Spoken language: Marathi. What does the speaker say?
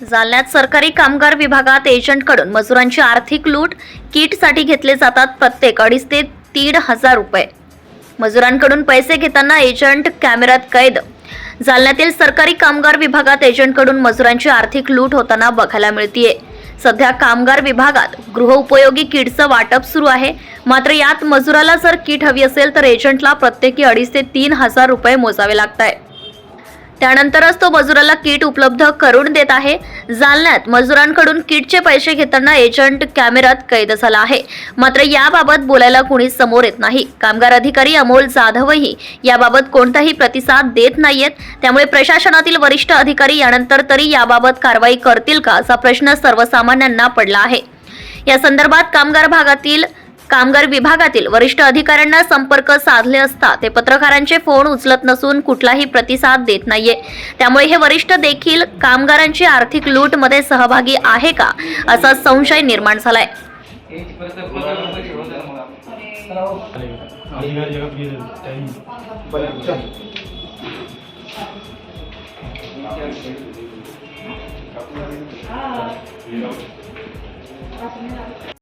जालन्यात सरकारी कामगार विभागात एजंटकडून मजुरांची आर्थिक लूट किटसाठी घेतले जातात प्रत्येक अडीच ते तीन हजार रुपये. मजुरांकडून पैसे घेताना एजंट कॅमेऱ्यात कैद. जालन्यातील सरकारी कामगार विभागात एजंटकडून मजुरांची आर्थिक लूट होताना बघायला मिळतीये. सध्या कामगार विभागात गृहउपयोगी किटचं वाटप सुरू आहे. मात्र यात मजुराला जर किट हवी असेल तर एजंटला प्रत्येकी अडीच ते तीन हजार रुपये मोजावे लागत आहे त्यानंतरच तो मजुराला किट उपलब्ध करून देत आहे. जालन्यात मजुरांकडून किटचे पैसे घेताना एजंट कॅमेऱ्यात कैद झाला आहे. मात्र याबाबत बोलायला कुणी समोर येत नाही. कामगार अधिकारी अमोल जाधवही याबाबत कोणताही प्रतिसाद देत नाहीयेत. त्यामुळे प्रशासनातील वरिष्ठ अधिकारी यानंतर तरी याबाबत कारवाई करतील का असा प्रश्न सर्वसामान्यांना पडला आहे. या संदर्भात कामगार भागातील कामगार विभागातील वरिष्ठ अधिकाऱ्यांना संपर्क साधले असता ते पत्रकारांचे फोन उचलत नसून कुठलाही प्रतिसाद देत नाहीये. त्यामुळे हे वरिष्ठ देखील कामगारांची आर्थिक लूटमध्ये सहभागी आहे का असा संशय निर्माण झालाय.